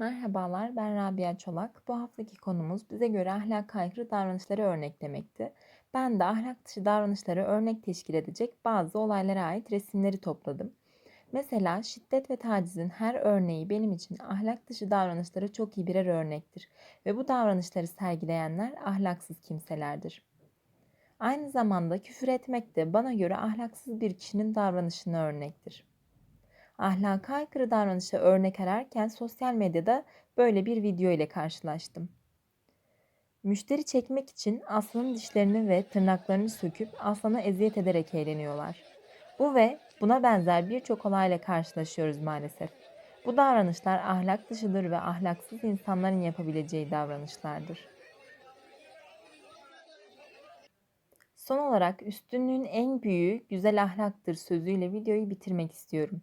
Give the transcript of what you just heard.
Merhabalar, ben Rabia Çolak. Bu haftaki konumuz bize göre ahlak aykırı davranışları örneklemekti. Ben de ahlak dışı davranışları örnek teşkil edecek bazı olaylara ait resimleri topladım. Mesela şiddet ve tacizin her örneği benim için ahlak dışı davranışlara çok iyi birer örnektir ve bu davranışları sergileyenler ahlaksız kimselerdir. Aynı zamanda küfür etmek de bana göre ahlaksız bir kişinin davranışına örnektir. Ahlaka aykırı davranışa örnek ararken sosyal medyada böyle bir video ile karşılaştım. Müşteri çekmek için aslanın dişlerini ve tırnaklarını söküp aslana eziyet ederek eğleniyorlar. Bu ve buna benzer birçok olayla karşılaşıyoruz maalesef. Bu davranışlar ahlak dışıdır ve ahlaksız insanların yapabileceği davranışlardır. Son olarak üstünlüğün en büyüğü güzel ahlaktır sözüyle videoyu bitirmek istiyorum.